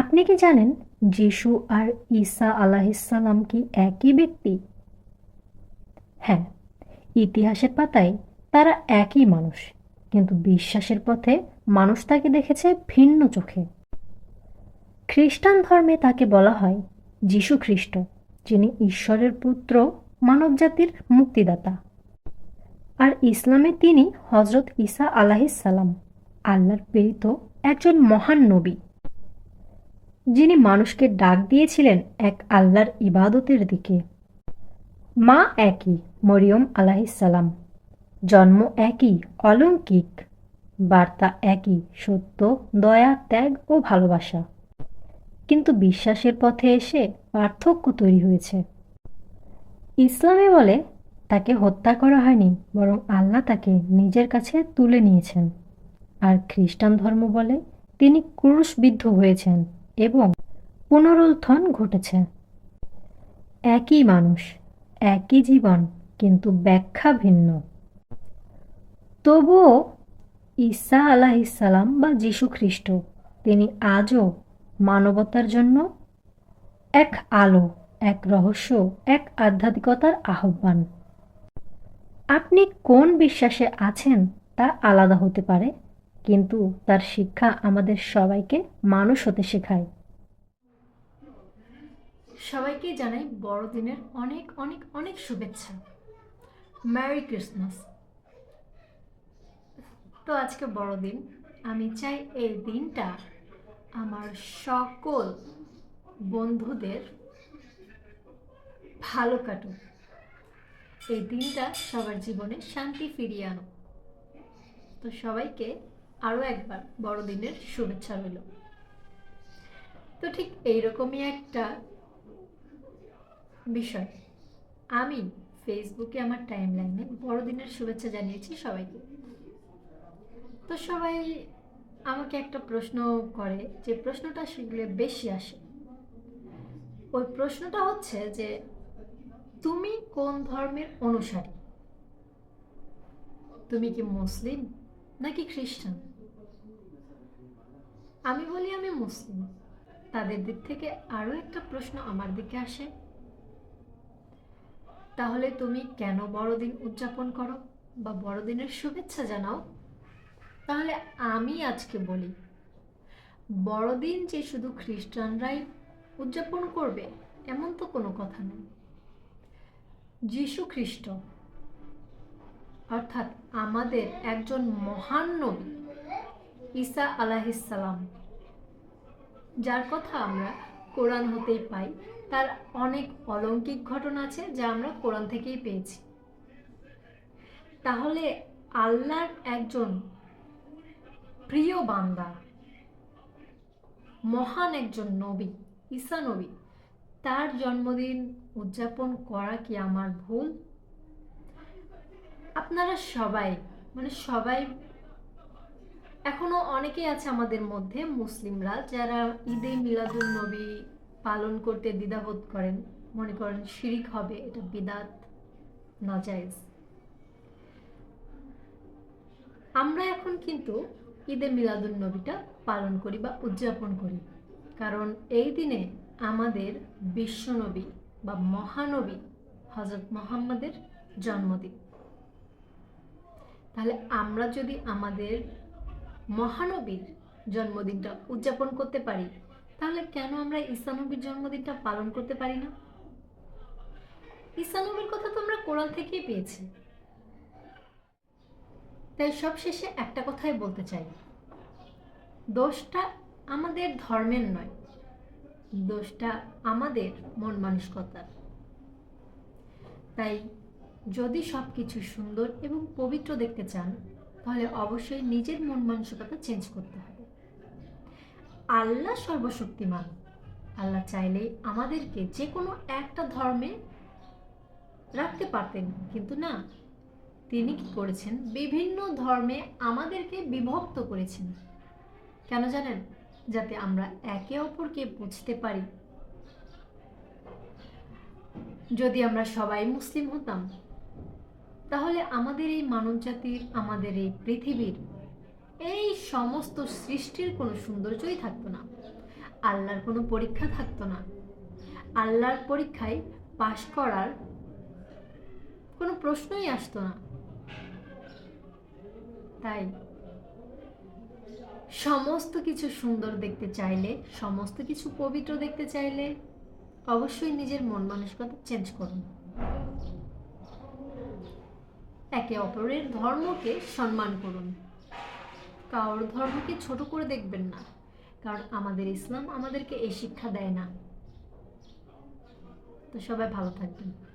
আপনি কি জানেন যিশু আর ঈসা আলাহিসাল্লাম কি একই ব্যক্তি? হ্যাঁ ইতিহাসের পাতায় তারা একই মানুষ, কিন্তু বিশ্বাসের পথে মানুষ তাকে দেখেছে ভিন্ন চোখে। খ্রিস্টান ধর্মে তাকে বলা হয় যিশু খ্রিস্ট, যিনি ঈশ্বরের পুত্র, মানবজাতির মুক্তিদাতা। আর ইসলামে তিনি হজরত ঈসা আলাহিসাল্লাম আল্লাহর প্রেরিত একজন মহান নবী। যিনি মানুষকে ডাক দিয়েছিলেন এক আল্লাহর ইবাদতের দিকে। মা একই, মরিয়ম আলাহিসাল্লাম জন্ম একই, অলৌকিক। বার্তা একই, সত্য, দয়া, ত্যাগ ও ভালোবাসা। কিন্তু বিশ্বাসের পথে এসে পার্থক্য তৈরি হয়েছে। ইসলামে বলে, তাকে হত্যা করা হয়নি, বরং আল্লাহ তাকে নিজের কাছে তুলে নিয়েছেন। আর খ্রিস্টান ধর্ম বলে, তিনি ক্রুশবিদ্ধ হয়েছেন। এবং পুনরুত্থান ঘটেছে। একই মানুষ, একই জীবন, কিন্তু ব্যাখ্যা ভিন্ন। তবুও ঈসা আলাহিসাল্লাম বা যীশু খ্রিস্ট, তিনি আজও মানবতার জন্য এক আলো, এক রহস্য, এক আধ্যাত্মিকতার আহ্বান। আপনি কোন বিশ্বাসে আছেন তা আলাদা হতে পারে? কিন্তু তার শিক্ষা আমাদের সবাইকে মানুষ হতে শেখায়। সবাইকে জানাই বড়দিনের অনেক অনেক অনেক শুভেচ্ছা। ম্যারি ক্রিসমাস তো আজকে বড়দিন, আমি চাই এই দিনটা আমার সকল বন্ধুদের ভালো কাটুক। এই দিনটা সবার জীবনে শান্তি ফিরিয়ে আনো তো সবাইকে আরও একবার বড়দিনের শুভেচ্ছা রইল। তো ঠিক এইরকমই একটা বিষয়। আমি ফেসবুকে আমার টাইম লাইনে বড়দিনের শুভেচ্ছা জানিয়েছি সবাইকে। তো সবাই আমাকে একটা প্রশ্ন করে যে প্রশ্নটা সেগুলো বেশি আসে। ওই প্রশ্নটা হচ্ছে যে তুমি কোন ধর্মের অনুসারী? তুমি কি মুসলিম? নাকি খ্রিস্টান? আমি বলি আমি মুসলিম। তাদের দিক থেকে আরও একটা প্রশ্ন আমার দিকে আসে। তাহলে তুমি কেন বড়দিন উদযাপন করো বা বড়দিনের শুভেচ্ছা জানাও? তাহলে আমি আজকে বলি, বড়দিন যে শুধু খ্রিস্টানরাই উদযাপন করবে, এমন তো কোনো কথা নেই। যীশু খ্রিস্ট অর্থাৎ আমাদের একজন মহান নবী, ঈসা আলাহিসাল্লাম যার কথা আমরা কোরআন হতেই পাই, তার অনেক অলৌকিক ঘটনা আছে যা আমরা কোরআন থেকেই পেয়েছি। তাহলে আল্লাহর একজন প্রিয় বান্দা, মহান একজন নবী, ঈসা নবী, তার জন্মদিন উদযাপন করা কি আমার ভুল? আপনারা সবাই মানে সবাই, এখনও অনেকেই আছে আমাদের মধ্যে মুসলিমরা যারা ঈদে মিলাদুল নবী পালন করতে দ্বিধাবোধ করেন, মনে করেন শিরিক হবে, এটা বিদাত নাজাইজ আমরা এখন কিন্তু ঈদে মিলাদুল নবীটা পালন করি বা উদযাপন করি। কারণ এই দিনে আমাদের বিশ্বনবী বা মহানবী হজরত মোহাম্মদের জন্মদিন। তাহলে আমরা যদি আমাদের মহানবীর জন্মদিনটা উদযাপন করতে পারি, তাহলে কেন আমরা ঈসানবীর জন্মদিনটা পালন করতে পারি না? ঈসানবীর কথা তো আমরা কোরআন থেকেই পেয়েছি। তাই সবশেষে একটা কথাই বলতে চাই। দোষটা আমাদের ধর্মের নয়, দোষটা আমাদের মন মানসিকতার। তাই যদি সব কিছু সুন্দর এবং পবিত্র দেখতে চান, তাহলে অবশ্যই নিজের মন মানসিকতা চেঞ্জ করতে হবে। আল্লাহ সর্বশক্তিমান। আল্লাহ চাইলে আমাদেরকে যে কোনো একটা ধর্মে রাখতে পারতেন, কিন্তু না। তিনি কি করেছেন? বিভিন্ন ধর্মে আমাদেরকে বিভক্ত করেছেন। কেন জানেন? যাতে আমরা একে অপরকে বুঝতে পারি। যদি আমরা সবাই মুসলিম হতাম তাহলে আমাদের এই মানব জাতির আমাদের এই পৃথিবীর এই সমস্ত সৃষ্টির কোনো সৌন্দর্যই থাকতো না। আল্লাহর কোনো পরীক্ষা থাকতো না। আল্লাহর পরীক্ষায় পাশ করার কোনো প্রশ্নই আসতো না। তাই সমস্ত কিছু সুন্দর দেখতে চাইলে, সমস্ত কিছু পবিত্র দেখতে চাইলে অবশ্যই নিজের মন মানসিকতা চেঞ্জ করুন। একে অপরের ধর্মকে সম্মান করুন। কারোর ধর্মকে ছোট করে দেখবেন না, কারণ আমাদের ইসলাম আমাদেরকে এই শিক্ষা দেয় না। তো সবাই ভালো থাকবেন।